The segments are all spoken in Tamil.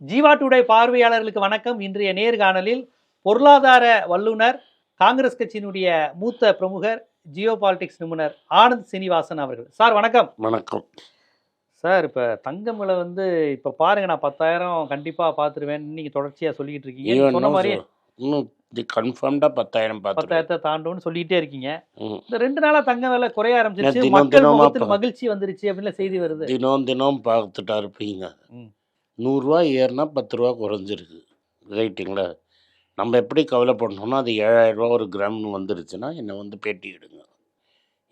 ஜீவா டுடே பார்வையாளர்களுக்கு வணக்கம். இன்றைய நேர்காணலில் பொருளாதார வல்லுனர் காங்கிரஸ் கட்சியினுடைய மூத்த பிரமுகர் ஜியோ பாலிடிக்ஸ் நிபுணர் ஆனந்த் சீனிவாசன் அவர்கள். சார் வணக்கம். வணக்கம். சார் இப்போ தங்கம் விலை வந்து இப்போ பாருங்க நான் பத்தாயிரம் கண்டிப்பாக பார்த்துருவேன் நீங்க தொடர்ச்சியாக சொல்லிக்கிட்டு இருக்கீங்க. சொன்ன மாதிரி இன்னும் இது கன்ஃபார்ம்டாக பத்தாயிரம் பத்தாயிரத்தை தாண்டும்னு சொல்லிக்கிட்டே இருக்கீங்க. இந்த ரெண்டு நாளா தங்க விலை குறைய ஆரம்பிச்சிருச்சு. மக்கள் மகிழ்ச்சி வந்துருச்சு அப்படின்னு செய்தி வருது. தினம் தினம் பார்த்துட்டா இருப்பீங்க. நூறுரூவா ஏறுனா பத்து ரூபா குறைஞ்சிருக்கு. ரைட்டுங்களா? நம்ம எப்படி கவலைப்படணும்னா அது ஏழாயிரம் ரூபா ஒரு கிராம்னு வந்துருச்சுன்னா என்னை வந்து பேட்டி எடுங்க.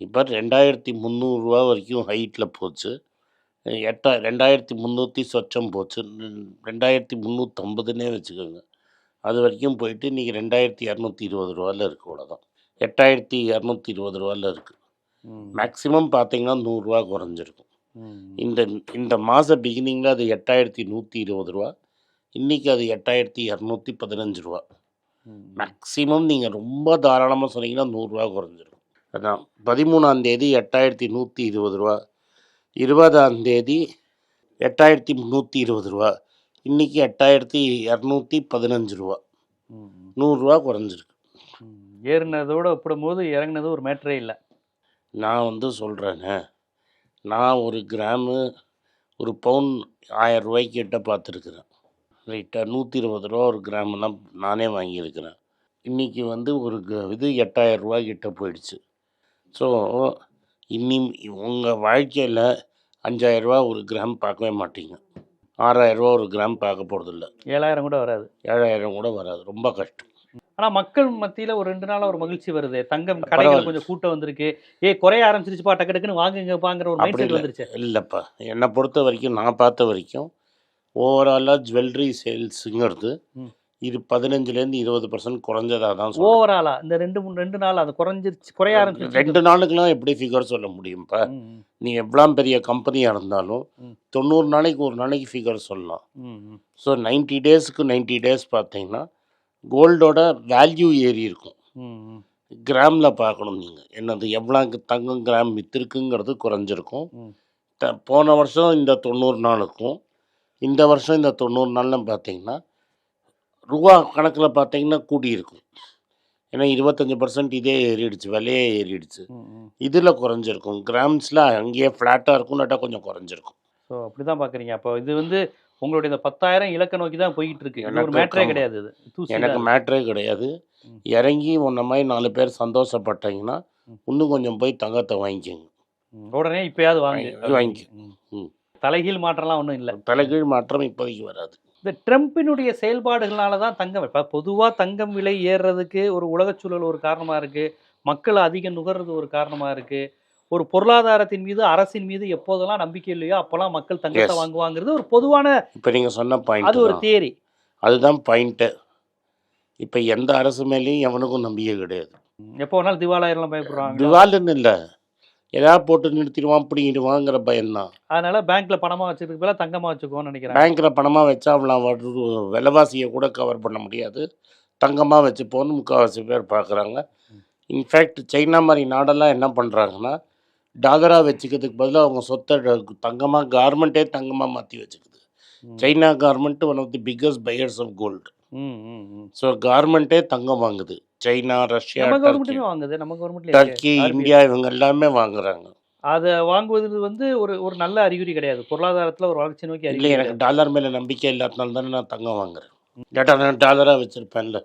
இப்போ ரெண்டாயிரத்தி முந்நூறுரூவா வரைக்கும் ஹைட்டில் போச்சு. எட்டா ரெண்டாயிரத்தி முந்நூற்றி சொச்சம் போச்சு. ரெண்டாயிரத்தி முந்நூற்றம்பதுன்னே வச்சுக்கோங்க. அது வரைக்கும் போயிட்டு இன்றைக்கி ரெண்டாயிரத்தி இரநூத்தி இருபது ரூபாயில் இருக்குது அவ்வளோதான் எட்டாயிரத்தி இரநூத்தி இருபது ரூபாயில் இருக்குது. மேக்ஸிமம் பார்த்தீங்கன்னா நூறுரூவா குறைஞ்சிருக்கும். இந்த இந்த மாத பிகினிங்கில் அது எட்டாயிரத்தி நூற்றி இருபது ரூபா. இன்றைக்கி அது எட்டாயிரத்தி இரநூத்தி பதினஞ்சு ரூபா. மேக்ஸிமம் நீங்கள் ரொம்ப தாராளமாக சொன்னீங்கன்னா நூறுரூவா குறைஞ்சிரும். அதான் பதிமூணாம் தேதி எட்டாயிரத்தி நூற்றி இருபது ரூபா. இருபதாம் தேதி எட்டாயிரத்தி முந்நூற்றி இருபது ரூபா. இன்றைக்கி எட்டாயிரத்தி இரநூத்தி பதினஞ்சு ரூபா. நூறுரூவா குறைஞ்சிருக்கு. ஏறுனதோட ஒப்பிடும்போது இறங்குனது ஒரு மேட்டரே இல்லை. நான் வந்து சொல்கிறேங்க நான் ஒரு கிராமு ஒரு பவுன் ஆயிரம் ரூபாய்க்கு கிட்ட பார்த்துருக்குறேன் ரைட்டாக நூற்றி இருபது ரூபா ஒரு கிராம்லாம் நானே வாங்கியிருக்கிறேன். இன்றைக்கி வந்து ஒரு இது எட்டாயிரம் ரூபாய் கிட்ட போயிடுச்சு. ஸோ இன்னி உங்கள் வாழ்க்கையில் அஞ்சாயிரரூபா ஒரு கிராம் பார்க்கவே மாட்டீங்க. ஆறாயிரரூவா ஒரு கிராம் பார்க்க போகிறதில்ல ஏழாயிரம் கூட வராது. ஏழாயிரம் கூட வராது. ரொம்ப கஷ்டம். ஆனா மக்கள் மத்தியில ஒரு ரெண்டு நாளா ஒரு மகிழ்ச்சி வருது தங்கம் கடைகள். கொஞ்சம் கூட்டம் வந்திருக்கு ஏ குறைய ஆரம்பிச்சிருச்சுப்பா டக்கு டக்குன்னு வாங்குங்கப்பாங்கிற ஒரு மைண்ட் செட் வந்துருச்சு இல்லைப்பா என்னை பொறுத்த வரைக்கும் நான் பார்த்த வரைக்கும் ஓவராலாக ஜுவல்லரி சேல்ஸுங்கிறது. இது பதினஞ்சுலேருந்து இருபது பர்சன்ட் குறைஞ்சதாக தான் சொல்றேன். ஓவராலா இந்த ரெண்டு மூணு ரெண்டு நாள் அது குறைஞ்சிருச்சு குறைய ஆரம்பிச்சிருச்சு ரெண்டு நாளுக்கெல்லாம் எப்படி ஃபிகர் சொல்ல முடியும்ப்பா நீ எவ்வளோ பெரிய கம்பெனியாக இருந்தாலும். தொண்ணூறு நாளைக்கு ஒரு நாளைக்கு ஃபிகர் சொல்லலாம். ஸோ 90 டேஸ்க்கு 90 டேஸ் பார்த்தீங்கன்னா கோல்டோட வேல்யூ ஏறி இருக்கும். கிராமில் பார்க்கணும் நீங்கள் என்னது எவ்வளோ தங்கம் கிராம் விற்றுருக்குங்கிறது குறைஞ்சிருக்கும். த போன வருஷம் இந்த தொண்ணூறு நாளுக்கும் இந்த வருஷம் இந்த தொண்ணூறு நாள்னு பார்த்தீங்கன்னா ரூபா கணக்கில் பார்த்தீங்கன்னா கூடியிருக்கும். ஏன்னா இருபத்தஞ்சி பர்சன்ட் இதே ஏறிடுச்சு விலையே ஏறிடுச்சு. இதில் குறைஞ்சிருக்கும். கிராம்ஸில் அங்கேயே ஃப்ளாட்டாக இருக்கும் இல்லாட்டா கொஞ்சம் குறைஞ்சிருக்கும். ஸோ அப்படிதான் பாக்குறீங்க அப்போ இது வந்து உங்களுடைய இந்த பத்தாயிரம் இலக்க நோக்கி தான் போயிட்டு இருக்கு ஒரு எனக்கு மேட்டரே கம்- கிடையாது இது எனக்கு. மேட்ரே கிடையாது. இறங்கி உன்ன மாதிரி நாலு பேர் சந்தோஷப்பட்டீங்கன்னா. இன்னும் கொஞ்சம் போய் தங்கத்தை வாங்கிக்கோங்க. உடனே இப்பயாவது வாங்கு வாங்கி- வாங்கி. ம். ம். தலைகீழ் மாற்றம்லாம் ஒன்றும் இல்லை தலைகீழ் மாற்றம் இப்போதைக்கு வராது இந்த ட்ரம்ப்பினுடைய செயல்பாடுகளால தான் தங்கம் இப்போ பொதுவாக தங்கம் விலை ஏறுறதுக்கு ஒரு உலகச் சூழல் ஒரு காரணமாக இருக்குது மக்கள் அதிகம் நுகர்றது ஒரு காரணமாக இருக்குது ஒரு பொருளாதாரத்தின் மீது அரசின் மீது எப்போதெல்லாம் நம்பிக்கை இல்லையோ அப்போல்லாம் மக்கள் தங்கத்தை. வாங்குவாங்கிறது ஒரு பொதுவான இப்போ நீங்கள் சொன்ன அது பாயிண்ட் ஒரு தியரி அதுதான் பாயிண்ட்டு இப்போ எந்த அரசு மேலேயும் எவனுக்கும் நம்பிக்கை கிடையாது. எப்போ வேணாலும் திவாலாயிரம் பயப்படுறாங்க. திவாலுன்னு இல்லை. ஏதாவது போட்டு நிறுத்திடுவான் பிடிங்கிடுவாங்கிற பயம்தான். அதனால பேங்க்ல பணமா வச்சிருக்க பதிலா தங்கமா வச்சுக்கோன்னு நினைக்கிறேன் பேங்க்கில் பணமாக வச்சா அவன் வரு- விலைவாசியை கூட கவர் பண்ண முடியாது. தங்கமாக வச்சுப்போன்னு முக்கால்வாசி பேர் பார்க்குறாங்க இன்ஃபேக்ட் சைனா மாதிரி நாடெல்லாம் என்ன பண்ணுறாங்கன்னா டாலராக வச்சுக்கிறதுக்கு பதிலாக அவங்க சொத்தை தங்கமாக கார்மெண்ட்டே தங்கமாக மாற்றி வச்சுக்குது. China garment one of the biggest buyers of gold. So கார்மெண்ட்டே தங்கம் வாங்குது. சைனா ரஷ்யா வாங்குது. நம்ம டர்க்கி இந்தியா இவங்க எல்லாமே வாங்குறாங்க. அதை வாங்குவது வந்து ஒரு ஒரு நல்ல அறிகுறி கிடையாது. பொருளாதாரத்துல ஒரு வளர்ச்சி நோக்கி இல்லை எனக்கு டாலர் மேலே நம்பிக்கை இல்லாதனால தானே நான் தங்கம் வாங்குறேன். இல்லாட்டா நான் டாலராக வச்சுருப்பேன்ல.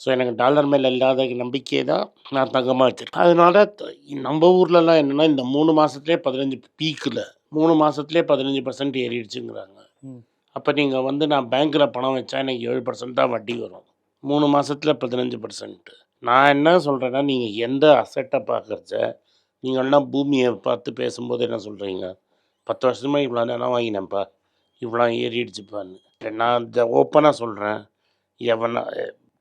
ஸோ எனக்கு டாலர் மேலே இல்லாத நம்பிக்கை தான் நான் தங்கமாக வச்சுருக்கேன். அதனால நம்ம ஊர்லலாம் என்னென்னா இந்த மூணு மாதத்துலேயே பதினஞ்சு பீக்கில் மூணு மாதத்துலேயே பதினஞ்சு பர்சன்ட் ஏறிடுச்சுங்கிறாங்க. அப்போ நீங்கள் வந்து நான் பேங்க்கில் பணம் வச்சா எனக்கு ஏழு பர்சன்ட் தான் வட்டி வரும். மூணு மாதத்தில் பதினஞ்சு பர்சன்ட் நான் என்ன சொல்கிறேன்னா நீங்கள் எந்த அசட்டை பார்க்குறச்ச நீங்கள்லாம் பூமியை பார்த்து பேசும்போது என்ன சொல்கிறீங்க பத்து வருஷமா இவ்வளோ நேரம் வாங்கினேன்ப்பா. இவ்வளோ ஏறிடுச்சுப்பான்னு. நான் இதை ஓப்பனாக சொல்கிறேன் எவனா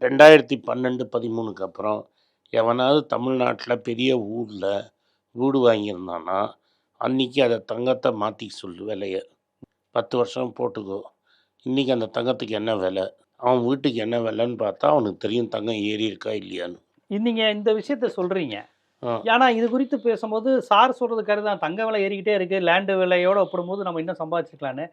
ரெண்டாயிரத்தி பன்னெண்டு பதிமூணுக்கு அப்புறம் எவனாவது தமிழ்நாட்டில் பெரிய ஊரில் வீடு வாங்கியிருந்தானா அன்னைக்கு அதை தங்கத்தை மாற்றி சொல்லு விலையை. பத்து வருஷம் போட்டுக்கோ. இன்றைக்கி அந்த தங்கத்துக்கு என்ன விலை? அவன் வீட்டுக்கு என்ன விலைன்னு பார்த்தா அவனுக்கு தெரியும் தங்கம் ஏறி இருக்கா இல்லையான்னு. நீங்க இந்த விஷயத்த சொல்றீங்க. ஆ. ஆனா இது குறித்து பேசும்போது சார் சொல்றது கருதான் தங்க விலை ஏறிக்கிட்டே இருக்கு. லேண்டு விலையோட ஒப்பிடும்போது நம்ம இன்னும் சம்பாதிச்சிக்கலான்னு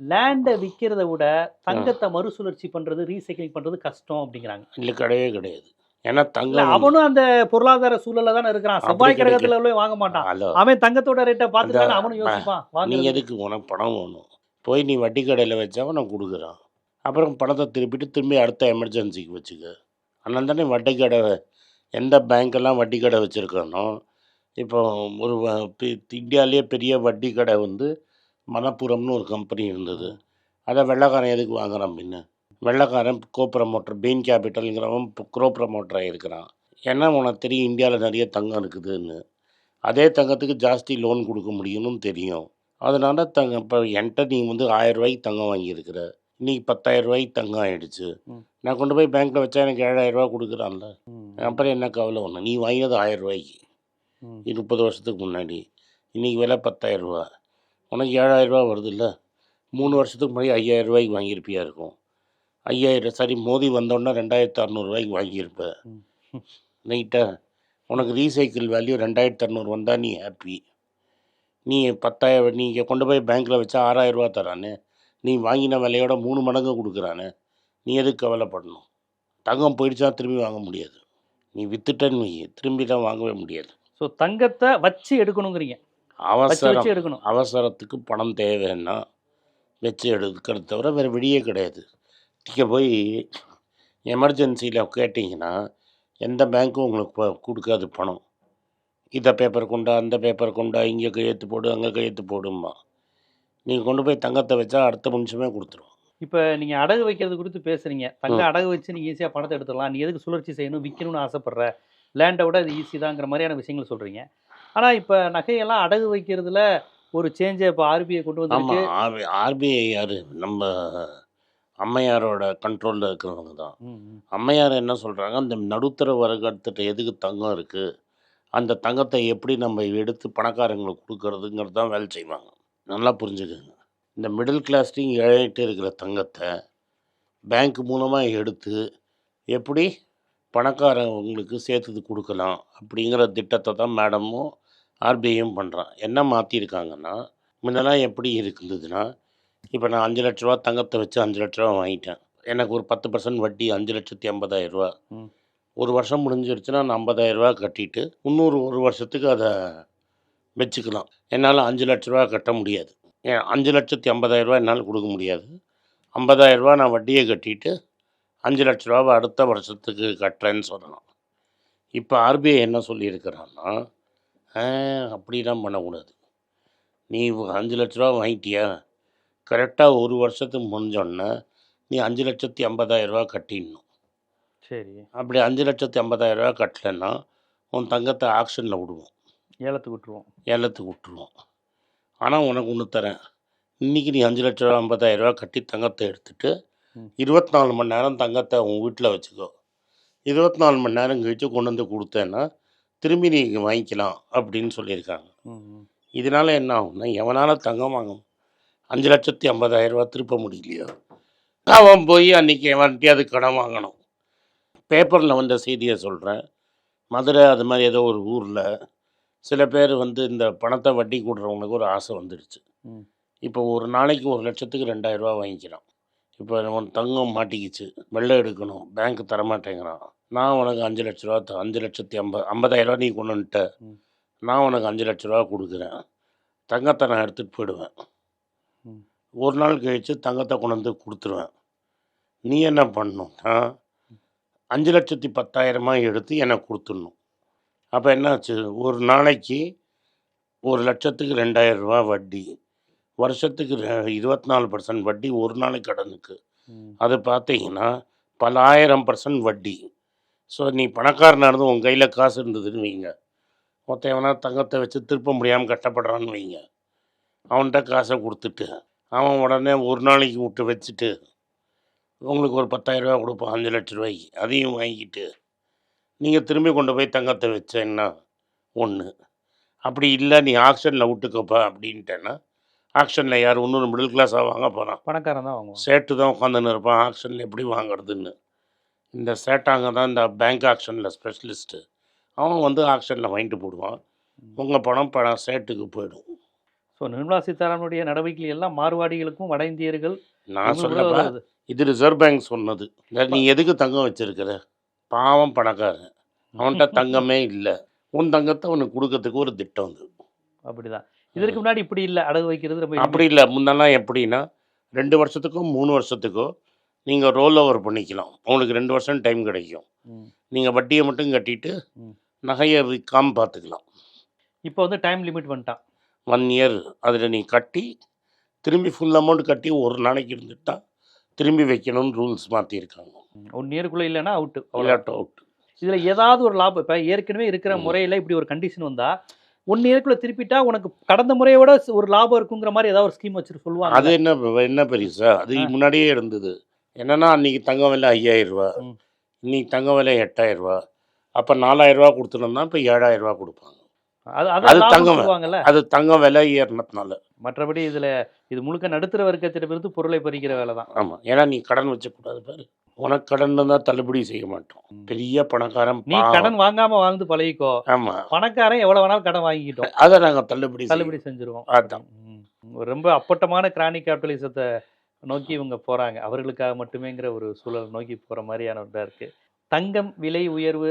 லேண்டை விற்கிறத விட தங்கத்தை மறுசுழற்சி பண்றது ரீசைக்கிளிங் பண்றது கஷ்டம் அப்படிங்கிறாங்க. இல்லை கிடையவே கிடையாது. ஏன்னா தங்கம் அவனும் அந்த பொருளாதார சூழல்ல தானே இருக்கிறான். செவ்வாய். கிரகத்துல உள்ளே வாங்க மாட்டான். அவன் தங்கத்தோட ரேட்டை பார்த்துட்டு அவனும் யோசிப்பான். நீ எதுக்கு உனக்கு பணம் வேணும்? போய் நீ வட்டி கடையில் வச்சாவன் நான் கொடுக்குறான். அப்புறம் பணத்தை திருப்பிட்டு திரும்பி அடுத்த எமர்ஜென்சிக்கு வச்சுக்க. அதனால தானே வட்டி கடை எந்த பேங்க்கெல்லாம் வட்டி கடை வச்சுருக்கானோ இப்போ ஒரு இந்தியாவிலேயே பெரிய வட்டி கடை வந்து மணப்புரம்னு ஒரு கம்பெனி இருந்தது. அதை வெள்ளைக்காரன் எதுக்கு வாங்குறான் பின்ன? வெள்ளைக்காரன் கோ ப்ரமோட்டர் பெயின் கேபிட்டலுங்கிறவன் க்ரோ ப்ரமோட்டராக இருக்கிறான். ஏன்னா உனக்கு தெரியும் இந்தியாவில் நிறைய தங்கம் இருக்குதுன்னு. அதே தங்கத்துக்கு ஜாஸ்தி லோன் கொடுக்க முடியும்னு தெரியும். அதனால தங்க இப்போ என்கிட்ட நீ வந்து ஆயிரம் ரூபாய்க்கு தங்கம் வாங்கியிருக்கிற. இன்னைக்கு பத்தாயிரம் ரூபாய்க்கு தங்கம் ஆயிடுச்சு. நான் கொண்டு போய் பேங்க்கில் வச்சா எனக்கு ஏழாயிரம் ரூபா கொடுக்குறான்ல. அப்புறம் என்ன கவலை ஒன்று நீ வாங்கினது ம். இது முப்பது வருஷத்துக்கு முன்னாடி. இன்னைக்கு விலை பத்தாயிரம் ரூபா உனக்கு ஏழாயிரரூபா வருது இல்லை மூணு வருஷத்துக்கு முன்னாடி ஐயாயிரம் ரூபாய்க்கு வாங்கியிருப்பியா இருக்கும்? ஐயாயிரம் சரி மோதி வந்தோடனே ரெண்டாயிரத்து அறநூறுவாய்க்கு வாங்கியிருப்ப. ம். உனக்கு ரீசைக்கிள் வேல்யூ ரெண்டாயிரத்து அறநூறு வந்தால் நீ ஹாப்பி. நீ பத்தாயிரம் நீங்கள் கொண்டு போய் பேங்க்கில் வச்சா ஆறாயிரம் ரூபா தரானே. நீ வாங்கின விலையோட மூணு மடங்கு கொடுக்குறானே. நீ எதுக்கு கவலைப்படணும்? தங்கம் போயிடுச்சா திரும்பி வாங்க முடியாது. நீ வித்துட்டன்னு திரும்பி தான் வாங்கவே முடியாது. ஸோ தங்கத்தை வச்சு எடுக்கணுங்கிறீங்க. அவசரம். எடுக்கணும். அவசரத்துக்கு பணம் தேவைன்னா வச்சு எடுக்கிறது தவிர வேறு வழியே கிடையாது. நீங்கள் போய் எமர்ஜென்சியில் கேட்டிங்கன்னா எந்த பேங்க்கும் உங்களுக்கு கொடுக்காது பணம். இதை பேப்பர் கொண்டா அந்த பேப்பர் கொண்டா இங்கே கையெழுத்து போடு அங்கே கையெழுத்து போடுமா நீங்கள் கொண்டு போய் தங்கத்தை வச்சா அடுத்த நிமிஷமே கொடுத்துரும். இப்போ நீங்க அடகு வைக்கிறது குறித்து பேசுறீங்க. தங்க அடகு வச்சு நீங்க ஈஸியா பணத்தை எடுத்துடலாம். நீ எதுக்கு சுழற்சி செய்யணும் விற்கணும்னு ஆசைப்படுற? லேண்டை விட இது ஈஸி தாங்கிற மாதிரியான விஷயங்கள் சொல்றீங்க. ஆனா இப்போ நகையெல்லாம் அடகு வைக்கிறதுல ஒரு சேஞ்சை இப்போ ஆர்பிஐ கொண்டு வந்திருக்கு. ஆமாம் ஆர்பிஐ யார்? நம்ம அம்மையாரோட கண்ட்ரோலில் இருக்கிறவங்க தான். அம்மையார் என்ன சொல்கிறாங்க அந்த நடுத்தர வர்க்கத்திட்ட எதுக்கு தங்கம் இருக்குது அந்த தங்கத்தை எப்படி நம்ம எடுத்து பணக்காரங்களுக்கு கொடுக்கறதுங்கிறது தான் வேலை செய்வாங்க. நல்லா புரிஞ்சுக்கோங்க. இந்த மிடில் கிளாஸ்லையும் ஏழைட்டு இருக்கிற தங்கத்தை பேங்க் மூலமாக எடுத்து எப்படி பணக்காரங்களுக்கு சேர்த்து கொடுக்கலாம் அப்படிங்கிற திட்டத்தை தான் மேடமும் ஆர்பிஐயும் பண்ணுறான் என்ன மாற்றிருக்காங்கன்னா முன்னெல்லாம் எப்படி இருந்ததுன்னா இப்போ நான் அஞ்சு லட்ச ரூபா தங்கத்தை வச்சு அஞ்சு லட்ச ரூபா வாங்கிட்டேன். எனக்கு ஒரு பத்து பர்சன்ட் வட்டி அஞ்சு லட்சத்தி ஐம்பதாயிரம் ரூபா. ம். ஒரு வருஷம் முடிஞ்சிருச்சுன்னா நான் ஐம்பதாயிரம் ரூபா கட்டிட்டு இன்னொரு ஒரு வருஷத்துக்கு அதை வச்சுக்கலாம். என்னால் அஞ்சு லட்ச ரூபா கட்ட முடியாது. ஏன் அஞ்சு லட்சத்தி ஐம்பதாயிரம் ரூபா என்னால் கொடுக்க முடியாது. ஐம்பதாயிரம் ரூபா நான் வட்டியை கட்டிட்டு அஞ்சு லட்ச ரூபாவை அடுத்த வருஷத்துக்கு கட்டுறேன்னு சொல்லலாம். இப்போ ஆர்பிஐ என்ன சொல்லியிருக்கிறான்னா "ஆ, அப்படிலாம் பண்ணக்கூடாது. நீ அஞ்சு லட்ச ரூபா வாங்கிட்டியா? கரெக்டாக ஒரு வருஷத்துக்கு முடிஞ்சோடனே நீ அஞ்சு லட்சத்தி ஐம்பதாயிரம் ரூபா கட்டிடணும். சரி. அப்படி அஞ்சு லட்சத்தி ஐம்பதாயிரம் ரூபா கட்டலைன்னா உன் தங்கத்தை ஆக்ஷனில் விடுவோம். ஏலத்துக்கு விட்டுருவோம். ஏலத்துக்கு விட்டுருவோம். ஆனால் உனக்கு ஒன்று தரேன். இன்றைக்கி நீ அஞ்சு லட்ச ரூபா ஐம்பதாயிரம் ரூபா கட்டி தங்கத்தை எடுத்துட்டு ம். இருபத்தி நாலு மணி நேரம் தங்கத்தை உன் வீட்டில் வச்சுக்கோ. இருபத்தி நாலு மணி நேரம் கழித்து கொண்டு வந்து கொடுத்தேன்னா திரும்பி நீ வாங்கிக்கலாம் அப்படின்னு சொல்லியிருக்காங்க. இதனால என்ன ஆகும்னா எவனால தங்கம் வாங்கும் அஞ்சு லட்சத்தி ஐம்பதாயிரம் ரூபா திருப்ப முடியலையோ? அவன் போய் அன்றைக்கி எவன்கிட்டயாவது கடன் வாங்கணும். பேப்பரில் வந்த செய்தியை சொல்கிறேன் மதுரை அது மாதிரி ஏதோ ஒரு ஊரில் சில பேர் வந்து இந்த பணத்தை வட்டி கொடுறவங்களுக்கு ஒரு ஆசை வந்துடுச்சு. இப்போ ஒரு நாளைக்கு ஒரு லட்சத்துக்கு ரெண்டாயிரம் ரூபா வாங்கிக்கிறான். இப்போ உன் தங்கம் மாட்டிக்கிச்சு. வெள்ளை எடுக்கணும். பேங்க் தரமாட்டேங்கிறான். நான் உனக்கு அஞ்சு லட்ச ரூபா அஞ்சு லட்சத்தி ஐம்பது ஐம்பதாயிரம் ரூபா நீ கொண்டு வந்துட்ட. நான் உனக்கு அஞ்சு லட்ச ரூபா கொடுக்குறேன். தங்கத்தை நான் எடுத்துகிட்டு போயிடுவேன். ஒரு நாள் கழித்து தங்கத்தை கொண்டு வந்து கொடுத்துருவேன். நீ என்ன பண்ணணும்னா அஞ்சு லட்சத்தி பத்தாயிரமாக எடுத்து எனக்கு கொடுத்துடணும். அப்போ என்னாச்சு? ஒரு நாளைக்கு ஒரு லட்சத்துக்கு ரெண்டாயிரம் ரூபா வட்டி. வருஷத்துக்கு இருபத்தி நாலு பர்சன்ட் வட்டி ஒரு நாளைக்கு கடனுக்கு. அது பார்த்தீங்கன்னா பல ஆயிரம் பர்சன்ட் வட்டி. ஸோ நீ பணக்காரனாக இருந்து உன் கையில் காசு இருந்ததுன்னு வைங்க. மொத்தம் எவனா தங்கத்தை வச்சு திருப்ப முடியாமல் கஷ்டப்படுறான்னு வைங்க. அவன்கிட்ட காசை கொடுத்துட்டு அவன் உடனே ஒரு நாளைக்கு விட்டு வச்சுட்டு உங்களுக்கு ஒரு பத்தாயிரம் ரூபா கொடுப்பான் அஞ்சு லட்ச ரூபாய்க்கு. அதையும் வாங்கிட்டு நீங்கள் திரும்பி கொண்டு போய் தங்கத்தை வச்சேன்னா ஒன்று அப்படி இல்லை நீ ஆக்ஷனில் விட்டுக்கப்பா அப்படின்ட்டேன்னா ஆக்ஷனில் யார்? இன்னொரு மிடில் கிளாஸாக வாங்க போகிறான் பணக்காரன் தான் வாங்குவான். சேட்டு தான் உட்காந்துன்னு இருப்பான். ஆக்ஷனில் எப்படி வாங்குறதுன்னு. இந்த சேட்டாங்க தான் இந்த பேங்க் ஆக்ஷனில் ஸ்பெஷலிஸ்ட்டு அவன் வந்து ஆக்ஷனில் வாங்கிட்டு போடுவான். உங்கள் பணம் பணம் சேட்டுக்கு போயிடும். ஸோ நிர்மலா சீதாராமனுடைய நடவடிக்கைகள் எல்லாம் மார்வாடிகளுக்கும் வட இந்தியர்கள் நான் சொல்லப்பா. இது ரிசர்வ் பேங்க் சொன்னது. நீ எதுக்கு தங்கம் வச்சிருக்கிற? பாவம் பணக்காரன். அவன்கிட்ட தங்கமே இல்லை. உன் தங்கத்தை அவனுக்கு கொடுக்கறதுக்கு ஒரு திட்டம் வந்து அப்படிதான். இதற்கு முன்னாடி இப்படி இல்லை. அடகு வைக்கிறது ரொம்ப அப்படி இல்லை. முன்னெல்லாம் எப்படின்னா ரெண்டு வருஷத்துக்கோ மூணு வருஷத்துக்கோ நீங்கள் ரோல் ஓவர் பண்ணிக்கலாம். உங்களுக்கு ரெண்டு வருஷம் டைம் கிடைக்கும். நீங்கள் வட்டியை மட்டும் கட்டிட்டு. நகையை விற்காம பார்த்துக்கலாம். இப்போ வந்து டைம் லிமிட் வந்துட்டான். ஒன் இயர் அதில் நீ கட்டி திரும்பி ஃபுல் அமௌண்ட் கட்டி ஒரு நாளைக்கு இருந்துட்டா திரும்பி வைக்கணும்னு ரூல்ஸ் மாற்றிருக்காங்க ஒன் இயருக்குள்ள இல்லைன்னா அவுட்டு விளையாட்டு அவுட் இதுல ஏதாவது ஒரு லாபம். இப்ப ஏற்கனவே இருக்கிற. முறையில இப்படி ஒரு கண்டிஷன் வந்தா ஒன் இயருக்குள்ள திருப்பிட்டா உனக்கு கடந்த முறையை விட ஒரு லாபம் இருக்குங்கிற மாதிரி ஏதாவது ஒரு ஸ்கீம் வச்சுட்டு அது சொல்லுவாங்க என்ன என்ன பெருசா அது ஆ. முன்னாடியே இருந்தது. என்னன்னா அன்னைக்கு தங்கம் விலை ம். இன்னைக்கு தங்கம் விலை எட்டாயிரம் ரூபா அப்போ நாலாயிரம் ரூபா கொடுத்துருந்தா இப்போ ஏழாயிரம் ரூபா கொடுப்பாங்க. அது தங்கம். அது தங்கம் விலை ஏறினதுனால. மற்றபடி இதுல இது முழுக்க நடுத்தர வர்க்கத்திடமிருந்து பொருளை பறிக்கிற வேலை தான். ஆமாம் ஏன்னா நீ கடன் வச்சக்கூடாது பாரு. உனக்கு கடன் தான் தள்ளுபடி செய்ய மாட்டோம். பெரிய பணக்காரன் நீ கடன் வாங்காம வாழ்ந்து பழகிக்கோ. ஆமாம் பணக்காரன் எவ்வளவு வேணாலும் கடன் வாங்கிக்கிட்டோம். அதை நாங்கள் தள்ளுபடி தள்ளுபடி. செஞ்சிருவோம். அதான். ரொம்ப அப்பட்டமான கிரானி கேபிட்டலிசத்தை நோக்கி இவங்க போகிறாங்க அவர்களுக்காக மட்டுமேங்கிற ஒரு சூழல் நோக்கி போகிற மாதிரியான இதாக இருக்குது தங்கம் விலை உயர்வு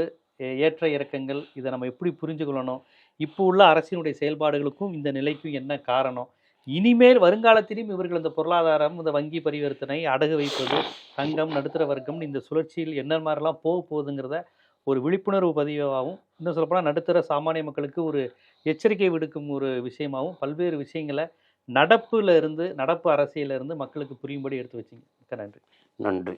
ஏற்ற இறக்கங்கள் இதை நம்ம எப்படி புரிஞ்சுக்கொள்ளணும்? இப்போ உள்ள அரசினுடைய செயல்பாடுகளுக்கும் இந்த நிலைக்கும் என்ன காரணம்? இனிமேல் வருங்காலத்திலும் இவர்கள் இந்த பொருளாதாரம் இந்த வங்கி பரிவர்த்தனை அடகு வைப்பது தங்கம் நடுத்தர வர்க்கம்னு இந்த சுழற்சியில் என்ன மாதிரிலாம் போக போகுதுங்கிறத ஒரு விழிப்புணர்வு பதிவாகவும் இன்னும் சொல்லப்போனால் நடுத்தர சாமானிய மக்களுக்கு ஒரு எச்சரிக்கை விடுக்கும் ஒரு விஷயமாகவும் பல்வேறு விஷயங்களை நடப்புல இருந்து நடப்பு அரசியல இருந்து மக்களுக்கு புரியும்படி எடுத்து வச்சிங்க. மிக்க நன்றி. நன்றி.